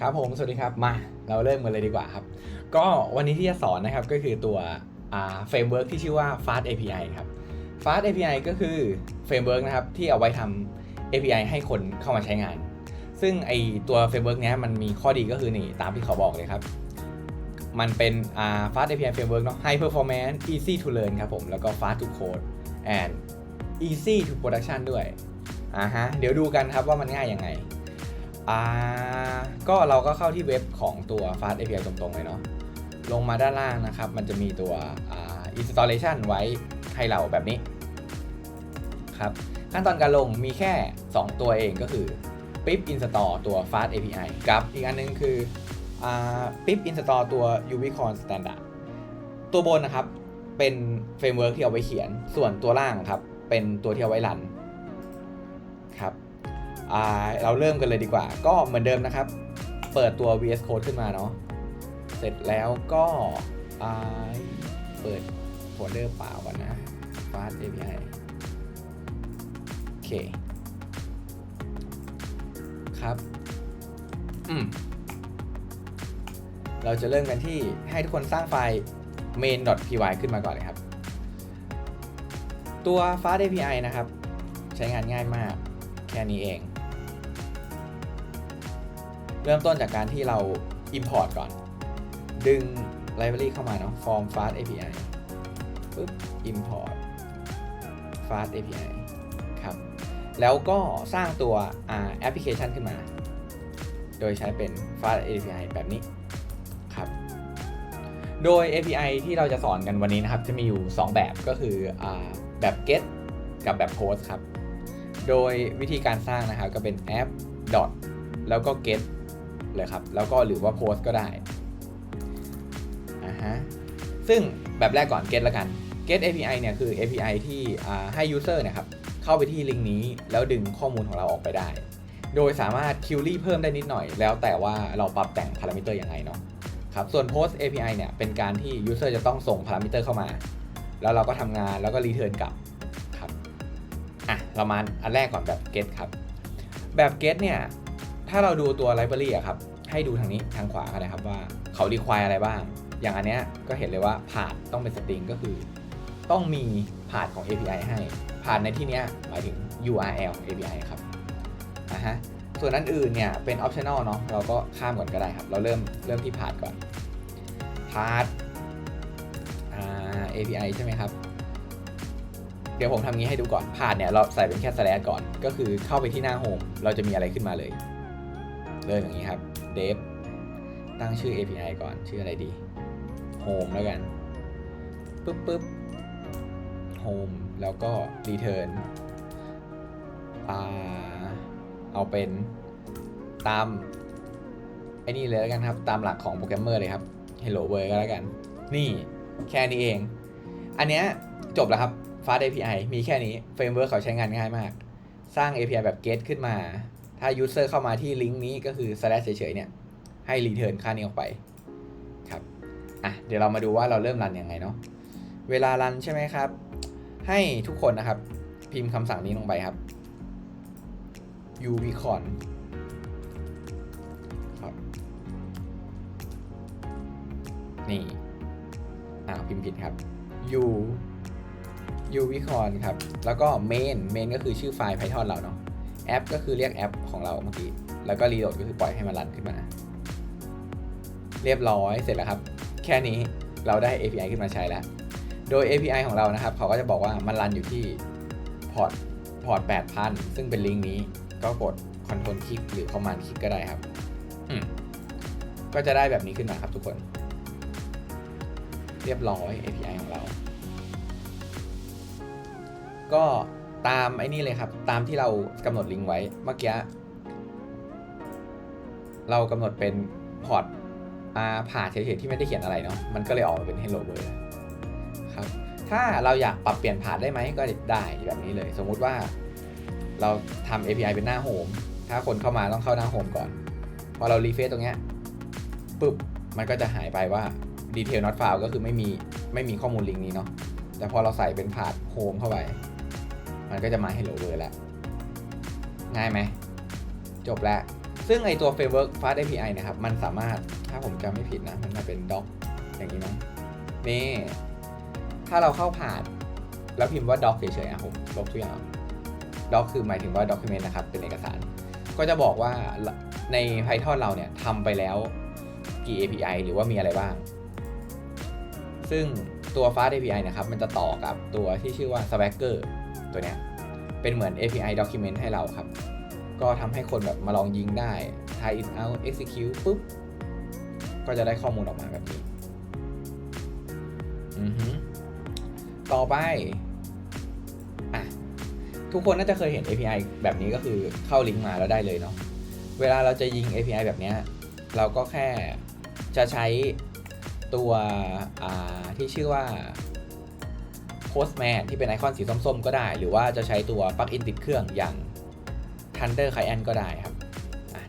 ครับผม สวัสดีครับ มา เราเริ่มกันเลยดีกว่าครับ ก็วันนี้ที่จะสอนนะครับก็คือตัวเฟรมเวิร์กที่ชื่อว่า Fast API ครับ Fast API ก็คือเฟรมเวิร์กนะครับที่เอาไว้ทำ API ให้คนเข้ามาใช้งาน ซึ่งไอตัวเฟรมเวิร์กนี้มันมีข้อดีก็คือนี่ตามที่เขาบอกเลยครับ มันเป็น Fast API Framework เนาะ High Performance Easy to Learn ครับผม แล้วก็ Fast to Code and Easy to Production ด้วยอ่าฮะ เดี๋ยวดูกันครับว่ามันง่ายยังไง อ่าก็เราก็เข้าที่เว็บของตัว Fast API ตรงๆเลยเนาะลงมาด้านล่างนะครับ มันจะมีตัวอ่า installation ไว้ให้เราแบบนี้ครับขั้นตอนการลงมีแค่ 2 ตัวเองก็คือ pip install ตัว Fast API กับอีกอันนึงคืออ pip install ตัว Ubicorn Standard ตัวบนนะครับ เป็นเฟรมเวิร์กที่เอาไว้เขียน ส่วนตัวล่างครับ เป็นตัวที่เอาไว้รันครับ เราเริ่มกันเลยดีกว่า ก็เหมือนเดิมนะครับ เปิดตัว VS Code ขึ้นมาเนาะ เสร็จแล้วก็เปิดโฟลเดอร์เปล่าก่อนนะ Fast API โอเค ครับ อืม เราจะเริ่มกันที่ให้ทุกคนสร้างไฟล์ main.py ขึ้นมาก่อนเลยครับ ตัว Fast API นะครับ ใช้งานง่ายมากแค่นี้เอง เริ่มต้นจากการที่เรา import ก่อน ดึง library เข้ามาเนาะ form fast API ปึ๊บ import fast API ครับ แล้วก็สร้างตัวอ่า application ขึ้นมา โดยใช้เป็น fast API แบบนี้ครับ โดย API ที่เราจะสอนกันวันนี้นะครับ จะมีอยู่ 2 แบบก็คืออแบบ get กับแบบ post ครับ โดยวิธีการสร้างนะครับก็เป็น app dot แล้วก็ get เลยครับ แล้วก็หรือว่า post ก็ได้อ่าฮะซึ่งแบบแรกก่อน get ละกัน get API เนี่ยคือ API ที่ให้ user นะครับเข้าไปที่ลิงก์นี้ แล้วดึงข้อมูลของเราออกไปได้ โดยสามารถ query เพิ่มได้นิดหน่อย แล้วแต่ว่าเราปรับแต่งพารามิเตอร์ยังไงเนาะครับส่วน post API เนี่ยเป็นการที่ user จะต้องส่งพารามิเตอร์เข้ามา แล้วเราก็ทำงานแล้วก็ return กลับครับอะเรามาอันแรกก่อนแบบ get ครับ แบบ get เนี่ย ถ้าเราดูตัว library อะครับ ให้ดูทางนี้ทางขวากันนะครับว่าเขา require อะไรบ้าง อย่างอันเนี้ยก็เห็นเลยว่าพา t ต้องเป็น string ก็คือ ต้องมีพา t ของ API ให้พา t ในที่เนี้ยหมายถึง URL API ครับอะฮะส่วนนั้นอื่นเนี่ยเป็น optional เนาะเราก็ข้ามก่อนก็ได้ครับ เราเริ่มเริ่มที่พา t ก่อนพา t อ่า API ใช่ไหมครับ เดี๋ยวผมทำงี้ให้ดูก่อนพา t เนี่ย เราใส่เป็นแค่ slash ก่อน ก็คือเข้าไปที่หน้า home เราจะมีอะไรขึ้นมาเลย เริ่มอย่างนี้ครับ dev ตั้งชื่อ API ก่อนชื่ออะไรดี home แล้วกันปึ๊บปึ๊บ home แล้วก็ return อ่าเอาเป็นตามไอ้นี่เลยแล้วกันครับ ตามหลักของโปรแกรมเมอร์เลยครับ hello world ก็แล้วกัน นี่แค่นี้เอง อันเนี้ยจบแล้วครับ Fast API มีแค่นี้เฟรมเวิร์กเขาใช้งานง่ายมาก สร้าง API แบบ get ขึ้นมา ถ้า user เข้ามาที่ลิงก์นี้ก็คือ slash เฉยๆเนี่ยให้ return ค่านี้ออกไปครับอะเดี๋ยวเรามาดูว่าเราเริ่มรันยังไงเนาะเวลารันใช่ไหมครับ ให้ทุกคนนะครับพิมพ์คำสั่งนี้ลงไปครับ ubicon ครับนี่อ่าพิมพ์ผิดครับ u ubicon ครับ แล้วก็ main main ก็คือชื่อไฟล์ python เราเนาะ แอปก็คือเรียกแอปของเราเมื่อกี้ แล้วก็ reload ก็คือปล่อยให้มันรันขึ้นมา เรียบร้อยเสร็จแล้วครับ แค่นี้เราได้ API ขึ้นมาใช้แล้ว โดย API ของเรานะครับ เขาก็จะบอกว่ามันรันอยู่ที่พอร์ตพอร์ต8,000 ซึ่งเป็นลิงก์นี้ ก็กด Ctrl คลิกหรือ Command คลิกก็ได้ครับ ก็จะได้แบบนี้ขึ้นมาครับทุกคน เรียบร้อย API ของเรา ก็ ตามไอ้นี่เลยครับ ตามที่เรากำหนดลิงก์ไว้เมื่อกี้เรากำหนดเป็นพอร์ตอาผ่าเฉยๆที่ไม่ได้เขียนอะไรเนาะมันก็เลยออกมาเป็น hello world ครับถ้าเราอยากปรับเปลี่ยนผ่านได้ไหมก็ได้แบบนี้เลย สมมุติว่าเราทำ API เป็นหน้าโฮมถ้าคนเข้ามาต้องเข้าหน้าโฮมก่อน พอเรารีเฟซตรงเนี้ยปุ๊บมันก็จะหายไปว่า detail not found ก็คือไม่มีไม่มีข้อมูลลิงก์นี้เนาะแต่พอเราใส่เป็นผ่านโฮมเข้าไป มันก็จะมา hello world แล้ว ง่ายไหม จบแล้ว ซึ่งไอตัว Framework Fast API นะครับ มันสามารถถ้าผมจำไม่ผิดนะ มันจะเป็น doc อย่างนี้มั้งนี่ ถ้าเราเข้าผ่านแล้วพิมพ์ว่า doc เฉยๆอะผมลบทุกอย่าง doc คือหมายถึงว่า document นะครับ เป็นเอกสาร ก็จะบอกว่าใน Python เราเนี่ยทำไปแล้วกี่ API หรือว่ามีอะไรบ้าง ซึ่งตัว Fast API นะครับ มันจะต่อกับตัวที่ชื่อว่า Swagger ตัวเนี้ยเป็นเหมือน API document ให้เราครับ ก็ทำให้คนแบบมาลองยิงได้ try it out execute ปุ๊บ ก็จะได้ข้อมูลออกมาแบบนี้อือฮึต่อไปอะทุกคนน่าจะเคยเห็น API แบบนี้ก็คือเข้าลิงก์มาแล้วได้เลยเนาะ เวลาเราจะยิง API แบบเนี้ยเราก็แค่จะใช้ตัวที่ชื่อว่า Postman ที่เป็นไอคอนสีส้มๆ ก็ได้ หรือว่าจะใช้ตัวปลั๊กอินติดเครื่องอย่าง Thunder Client ก็ได้ครับ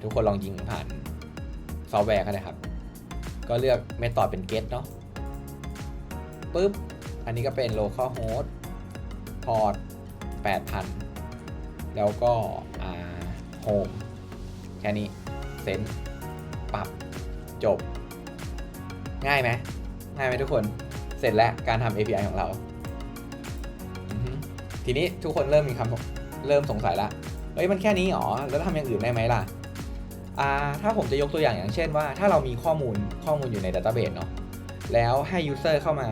ทุกคนลองยิงผ่านซอฟต์แวร์ก็ได้ครับ ก็เลือกเมธอดเป็น get เนาะปุ๊บ อันนี้ก็เป็น local host port 8,000 แล้วก็ home แค่นี้เซนปรับจบ ง่ายไหมง่ายไหมทุกคน เสร็จแล้วการทำ API ของเรา ทีนี้ทุกคนเริ่มมีคำเริ่มสงสัยละเฮ้ยมันแค่นี้หรอแล้วทำอย่างอื่นได้ไหมล่ะอ่าถ้าผมจะยกตัวอย่างอย่างเช่นว่า ถ้าเรามีข้อมูลข้อมูลอยู่ในดัตต้าเบสเนาะแล้วให้ user เข้ามา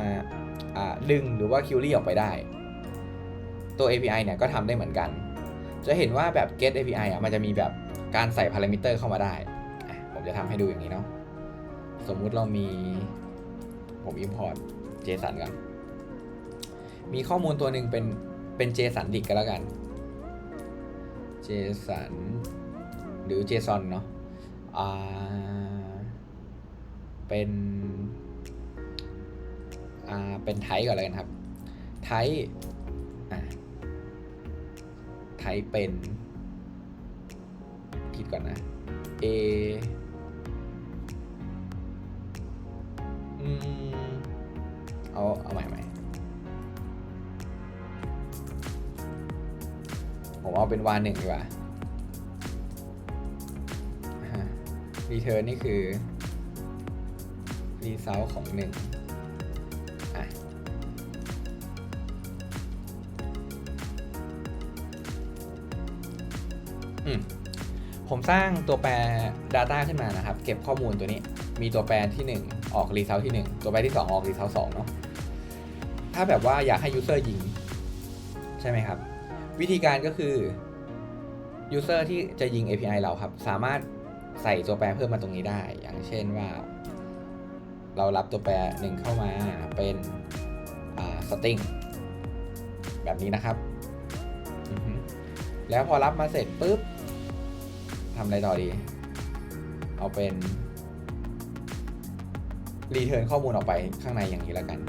อ่าดึงหรือว่า query ออกไปได้ ตัว API เนี่ยก็ทำได้เหมือนกัน จะเห็นว่าแบบ get API อะมันจะมีแบบการใส่ parameter เข้ามาได้ ผมจะทำให้ดูอย่างนี้เนาะสมมุติเรามีผม import JSON กัน มีข้อมูลตัวหนึ่งเป็น เป็น JSON ดิกกันแล้วกัน JSON หรือ JSON เนาะอ่าเป็นอ่าเป็นไทก่อนเลยกันครับ ไทอ่าไทเป็นคิดก่อนนะ A อืมเอา เอาใหม่ใหม่ ผมเอาเป็นวานหนึ่งดีกว่ารีเทิร์นนี่คือรีเซลของหนึ่งผมสร้างตัวแปร Data ขึ้นมานะครับ เก็บข้อมูลตัวนี้ มีตัวแปรที่ 1 ออกรีเซลที่ 1 ตัวแปรที่ 2 ออกรีเซล2เนาะถ้าแบบว่าอยากให้ User ยิง ใช่ไหมครับ วิธีการก็คือ User ที่จะยิง API เราครับ สามารถใส่ตัวแปรเพิ่มมาตรงนี้ได้ อย่างเช่นว่า เรารับตัวแปรหนึ่งเข้ามาเป็นสตริงแบบนี้นะครับ แล้วพอรับมาเสร็จปุ๊บทำอะไรต่อดี เอาเป็นรีเทิร์นข้อมูลออกไปข้างในอย่างนี้แล้วกัน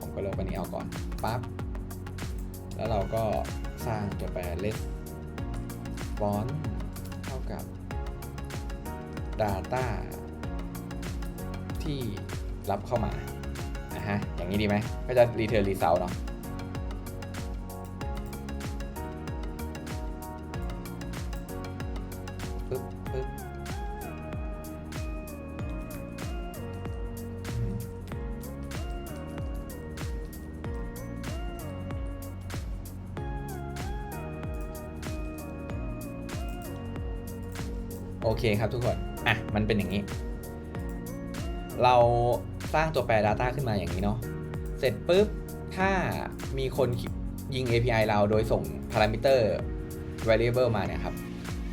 ผมก็ลบอันนี้เอาก่อนปั๊บ แล้วเราก็สร้างตัวแปร let font เท่ากับ data ที่รับเข้ามา นะฮะ อย่างนี้ดีไหม ก็จะ return result เนาะ โอเคครับทุกคน อะ มันเป็นอย่างนี้ เราสร้างตัวแปร Data ขึ้นมาอย่างนี้เนาะ เสร็จปุ๊บ ถ้ามีคนยิง API เราโดยส่ง parameter variable มาเนี่ยครับ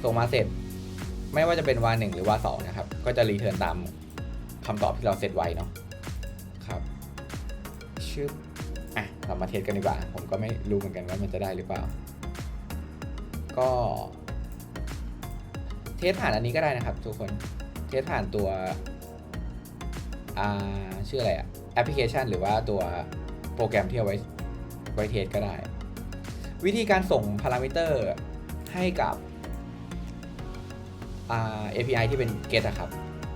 ส่งมาเสร็จ ไม่ว่าจะเป็น var 1หรือ var 2นะครับ ก็จะรีเทิร์นตามคำตอบที่เราเซตไว้เนาะ ครับ ชึบอะ เรามาเทสกันดีกว่า ผมก็ไม่รู้เหมือนกันว่ามันจะได้หรือเปล่า ก็ สผ่านอันนี้ก็ได้นะครับ ทุกคนเทสผ่านตัวอ่าชื่ออะไรอะแอปพลิเคชัน หรือว่าตัวโปรแกรมที่เอาไว้ไว้เทสก็ได้ วิธีการส่งพารามิเตอร์ให้กับอ่า API ที่เป็น get อะครับ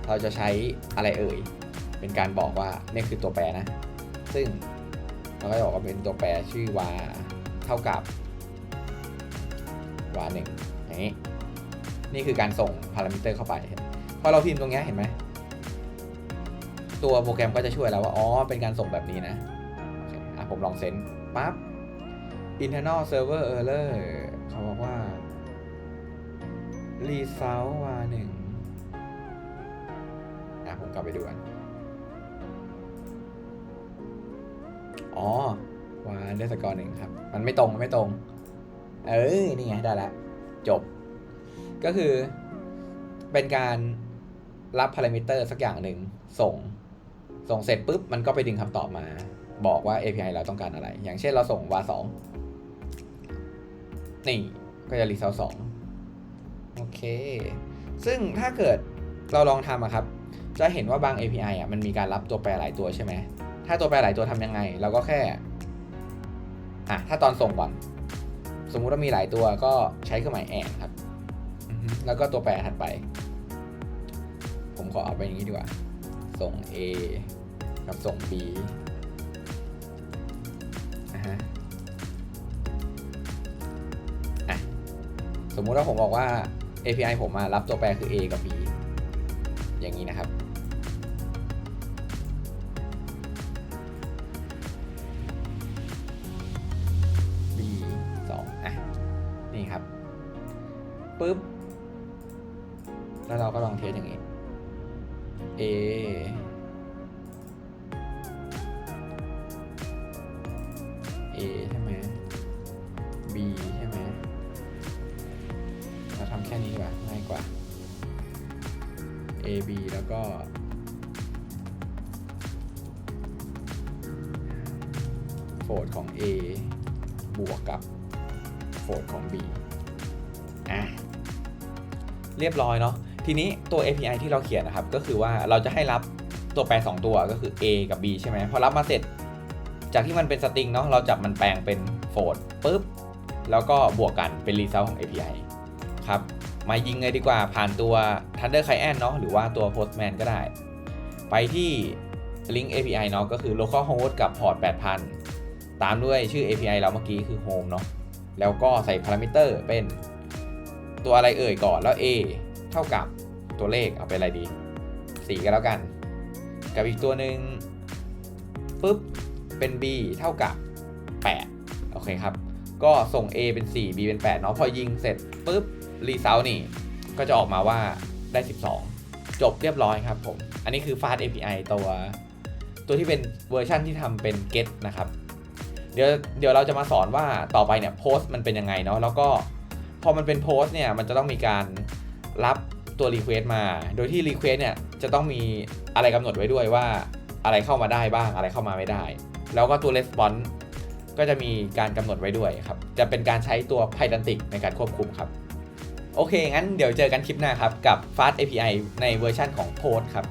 เราจะใช้อะไรเอ่ย เป็นการบอกว่านี่คือตัวแปรนะ ซึ่งเราก็จะบอกว่าเป็นตัวแปรชื่อว่าเท่ากับว่าหนึ่งอย่างนี้ นี่คือการส่งพารามิเตอร์เข้าไปพอเราพิมพ์ตรงนี้เห็นไหม ตัวโปรแกรมก็จะช่วยแล้วว่า อ๋อ เป็นการส่งแบบนี้นะอะผมลองเซนปั๊บ internal server error เขาบอกว่า result ว่าหนึ่งอะผมกลับไปดูกันอ๋อวานได้สกอร์หนึ่งครับ มันไม่ตรง มันไม่ตรง เออ นี่ไง ได้ล้วจบ ก็คือเป็นการรับพารามิเตอร์สักอย่างหนึ่งส่ง ส่งเสร็จปุ๊บ มันก็ไปดึงคำตอบมา บอกว่า API เราต้องการอะไร อย่างเช่นเราส่ง var 2นี่ก็จะ result 2โอเค ซึ่งถ้าเกิดเราลองทำอะครับ จะเห็นว่าบาง API อะมันมีการรับตัวแปรหลายตัวใช่ไหม ถ้าตัวแปรหลายตัวทำยังไง เราก็แค่อะถ้าตอนส่งก่อน สมมุติว่ามีหลายตัวก็ใช้เครื่องหมายแอนครับ แล้วก็ตัวแปรถัดไป ผมขอเอาไปอย่างนี้ดีกว่า ส่ง A กับส่ง B นะฮะอะสมมุติว่าผมบอกว่า API ผมมารับตัวแปรคือ A กับ B อย่างนี้นะครับ B 2อะ นี่ครับปุ๊บ แล้วเราก็ลองเทสอย่างนี้ A A ใช่ไหม B ใช่ไหม เราทำแค่นี้ดีกว่าง่ายกว่า A B แล้วก็ โฟดของ A บวกกับ โฟดของ B อะ เรียบร้อยเนาะ ทีนี้ตัว API ที่เราเขียนนะครับ ก็คือว่าเราจะให้รับตัวแปร 2 ตัวก็คือ A กับ B ใช่ไหมพอรับมาเสร็จ จากที่มันเป็นสตริงเนาะเราจับมันแปลงเป็นโฟดปุ๊บ แล้วก็บวกกันเป็น result ของ API ครับมายิงเลยดีกว่าผ่านตัว Thunder Client เนาะหรือว่าตัว Postman ก็ได้ ไปที่ link API เนาะก็คือ localhost กับ port 8000 ตามด้วยชื่อ API เราเมื่อกี้คือ home เนาะแล้วก็ใส่ parameter เป็นตัวอะไรเอ่ยก่อนแล้ว A ท่ากับตัวเลขเอาเป็นอะไรดี 4 ก็แล้วกัน กับอีกตัวหนึ่งปุ๊บ เป็น B เท่ากับ 8 โอเคครับ ก็ส่ง A เป็น 4 B เป็น 8 เนาะ พอยิงเสร็จปุ๊บ รีเซลนี่ ก็จะออกมาว่าได้ 12 จบเรียบร้อยครับผม อันนี้คือ Fast API ตัว ตัวที่เป็นเวอร์ชันที่ทำเป็น get นะครับ เดี๋ยวเดี๋ยวเราจะมาสอนว่าต่อไปเนี่ยโพสต์มันเป็นยังไงเนาะ แล้วก็พอมันเป็นโพสต์เนี่ย มันจะต้องมีการ รับตัว Request มา โดยที่ Request เนี่ยจะต้องมีอะไรกำหนดไว้ด้วยว่าอะไรเข้ามาได้บ้างอะไรเข้ามาไม่ได้ แล้วก็ตัว Response ก็จะมีการกำหนดไว้ด้วยครับ จะเป็นการใช้ตัว Pydantic ในการควบคุมครับ โอเค งั้นเดี๋ยวเจอกันคลิปหน้าครับ กับ Fast API ในเวอร์ชันของโพสครับ